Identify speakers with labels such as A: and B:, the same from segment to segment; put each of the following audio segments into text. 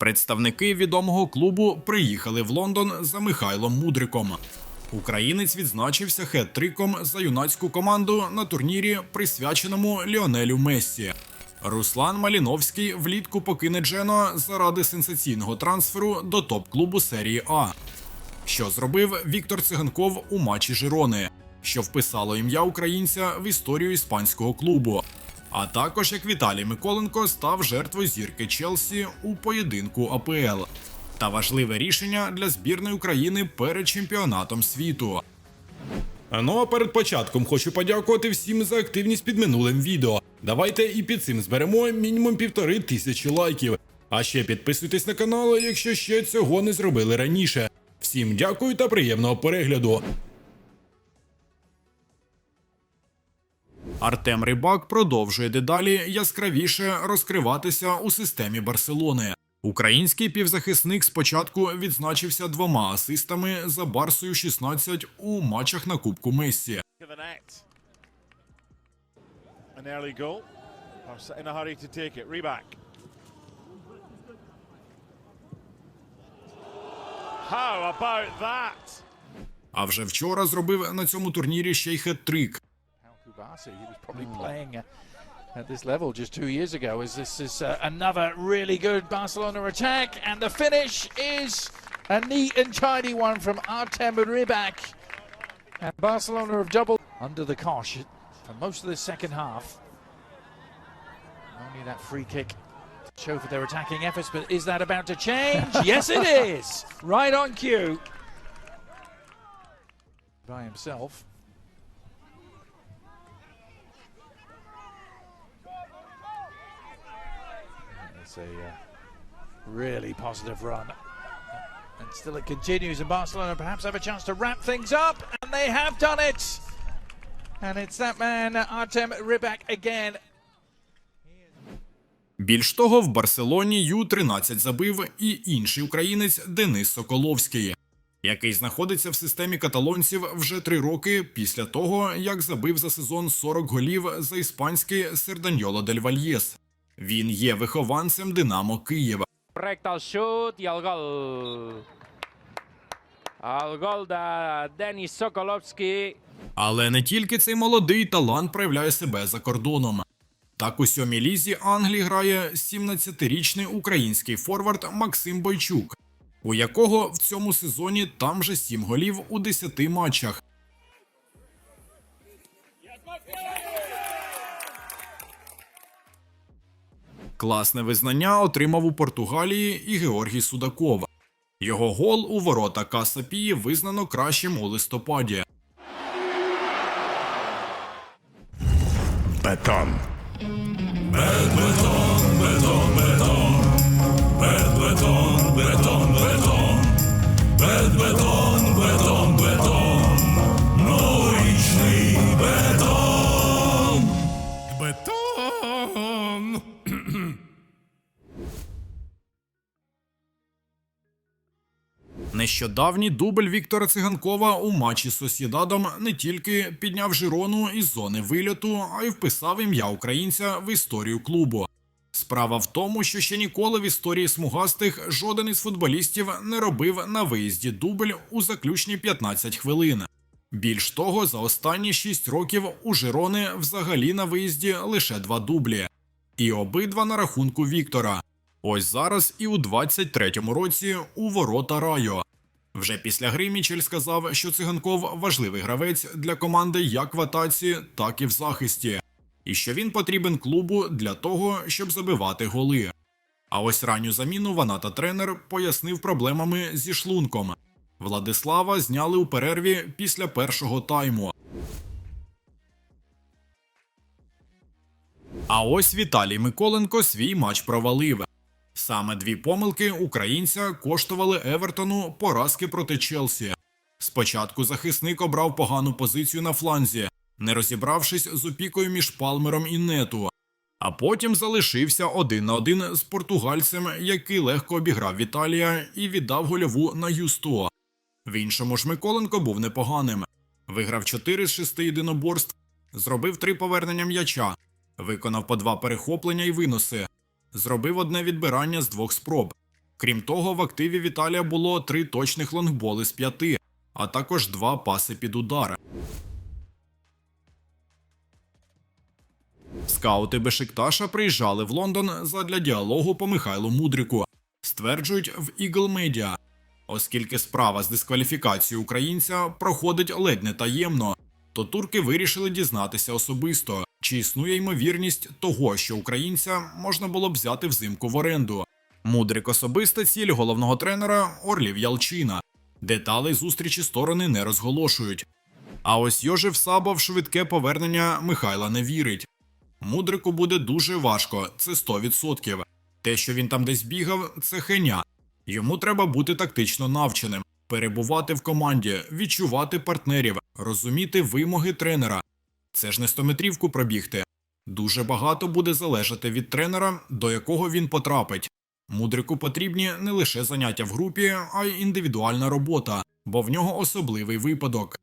A: Представники відомого клубу приїхали в Лондон за Михайлом Мудриком. Українець відзначився хет-триком за юнацьку команду на турнірі, присвяченому Ліонелю Мессі. Руслан Маліновський влітку покине Джено заради сенсаційного трансферу до топ-клубу серії А. Що зробив Віктор Циганков у матчі Жирони, що вписало ім'я українця в історію іспанського клубу. А також як Віталій Миколенко став жертвою зірки Челсі у поєдинку АПЛ. Та важливе рішення для збірної України перед чемпіонатом світу. Ну а перед початком хочу подякувати всім за активність під минулим відео. Давайте і під цим зберемо мінімум півтори тисячі лайків. А ще підписуйтесь на канал, якщо ще цього не зробили раніше. Всім дякую та приємного перегляду. Артем Рибак продовжує дедалі яскравіше розкриватися у системі Барселони. Український півзахисник спочатку відзначився двома асистами за Барсою 16 у матчах на Кубку Мессі.
B: Reback. How about that?
A: А вже вчора зробив на цьому турнірі ще й хет-трик.
C: He was probably playing uh, at this level just two years ago. As this is uh, another really good Barcelona attack, and the finish is a neat and tidy one from Artem Rybak. And Barcelona have doubled under the cosh for most of the second half. Only that free kick to show for their attacking efforts, but is that about to change? yes, it is. Right on cue. By himself. It's a uh, really positive run. And still it continues, and Barcelona perhaps have a chance to wrap things up, and they have done it. And it's that man, Artem Rybak, again.
A: Більш того, в Барселоні Ю-13 забив і інший українець Денис Соколовський, який знаходиться в системі каталонців вже три роки після того, як забив за сезон 40 голів за іспанський Серданьоло дель Вальєс. Він є вихованцем Динамо Києва.
D: El gol. El gol de Denis Sokolovski.
A: Але не тільки цей молодий талант проявляє себе за кордоном. Так у сьомій лізі Англії грає 17-річний український форвард Максим Бойчук, у якого в цьому сезоні там же 7 голів у 10 матчах. Класне визнання отримав у Португалії і Георгій Судаков. Його гол у ворота Касапії визнано кращим у листопаді.
E: Бетон. Бетон.
A: Нещодавній дубль Віктора Циганкова у матчі з Сосєдадом не тільки підняв Жирону із зони вильоту, а й вписав ім'я українця в історію клубу. Справа в тому, що ще ніколи в історії смугастих жоден із футболістів не робив на виїзді дубль у заключні 15 хвилин. Більш того, за останні 6 років у Жирони взагалі на виїзді лише два дублі, і обидва на рахунку Віктора. Ось зараз і у 23-му році у ворота Райо. Вже після гри Мічель сказав, що циганков важливий гравець для команди як в атаці, так і в захисті, і що він потрібен клубу для того, щоб забивати голи. А ось ранню заміну вона та тренер пояснив проблемами зі шлунком. Владислава зняли у перерві після першого тайму. А ось Віталій Миколенко свій матч провалив. Саме дві помилки українця коштували Евертону поразки проти Челсі. Спочатку захисник обрав погану позицію на фланзі, не розібравшись з опікою між Палмером і Нету. А потім залишився один на один з португальцем, який легко обіграв Віталія і віддав гольову на Юсто. В іншому ж Миколенко був непоганим. Виграв 4 з 6 єдиноборств, зробив три повернення м'яча, виконав по два перехоплення і виноси, зробив одне відбирання з двох спроб. Крім того, в активі Віталія було три точних лонгболи з п'яти, а також два паси під удар. Скаути Бешикташа приїжджали в Лондон задля діалогу по Михайлу Мудріку, стверджують в Eagle Media. Оскільки справа з дискваліфікацією українця проходить ледь не таємно, то турки вирішили дізнатися особисто, чи існує ймовірність того, що українця можна було б взяти взимку в оренду. Мудрик особиста ціль головного тренера Орлів Ялчина. Деталей зустрічі сторони не розголошують. А ось Йожев Саба в швидке повернення Михайла не вірить. Мудрику буде дуже важко, це 100%. Те, що він там десь бігав, це хеня. Йому треба бути тактично навченим, перебувати в команді, відчувати партнерів, розуміти вимоги тренера. Це ж не 100-метрівку пробігти. Дуже багато буде залежати від тренера, до якого він потрапить. Мудрику потрібні не лише заняття в групі, а й індивідуальна робота, бо в нього особливий випадок.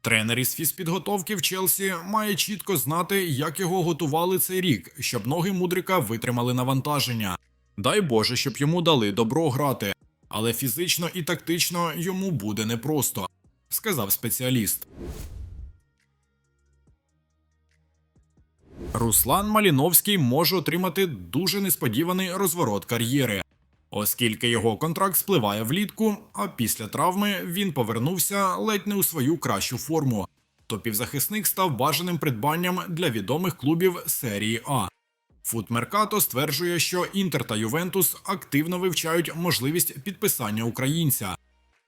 A: Тренер із фізпідготовки в Челсі має чітко знати, як його готували цей рік, щоб ноги Мудрика витримали навантаження. Дай Боже, щоб йому дали добро грати, але фізично і тактично йому буде непросто, сказав спеціаліст. Руслан Маліновський може отримати дуже несподіваний розворот кар'єри, оскільки його контракт спливає влітку, а після травми він повернувся ледь не у свою кращу форму. То півзахисник став бажаним придбанням для відомих клубів серії А. Футмеркато стверджує, що Інтер та Ювентус активно вивчають можливість підписання українця,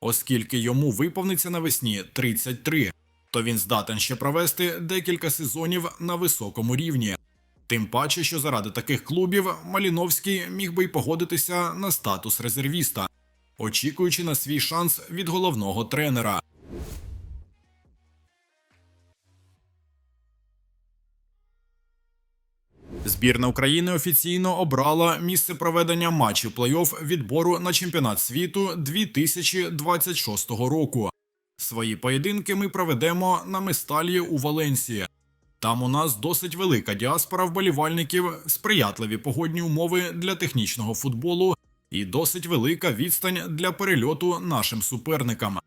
A: оскільки йому виповниться навесні 33, то він здатен ще провести декілька сезонів на високому рівні. Тим паче, що заради таких клубів Маліновський міг би й погодитися на статус резервіста, очікуючи на свій шанс від головного тренера. Збірна України офіційно обрала місце проведення матчів плей-офф відбору на чемпіонат світу 2026 року. Свої поєдинки ми проведемо на Месталі у Валенсії. Там у нас досить велика діаспора вболівальників, сприятливі погодні умови для технічного футболу і досить велика відстань для перельоту нашим суперникам.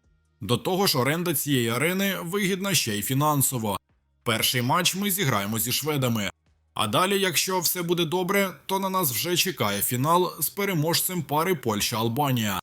A: До того ж, оренда цієї арени вигідна ще й фінансово. Перший матч ми зіграємо зі шведами. А далі, якщо все буде добре, то на нас вже чекає фінал з переможцем пари Польща-Албанія.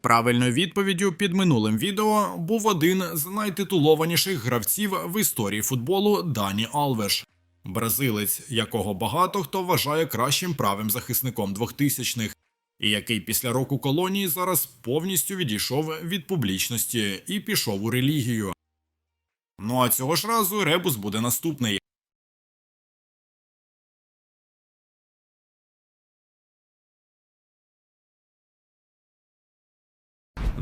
A: Правильною відповіддю під минулим відео був один з найтитулованіших гравців в історії футболу Дані Алвеш, бразилець, якого багато хто вважає кращим правим захисником 2000-х, і який після року колонії зараз повністю відійшов від публічності і пішов у релігію. Ну а цього ж разу ребус буде наступний.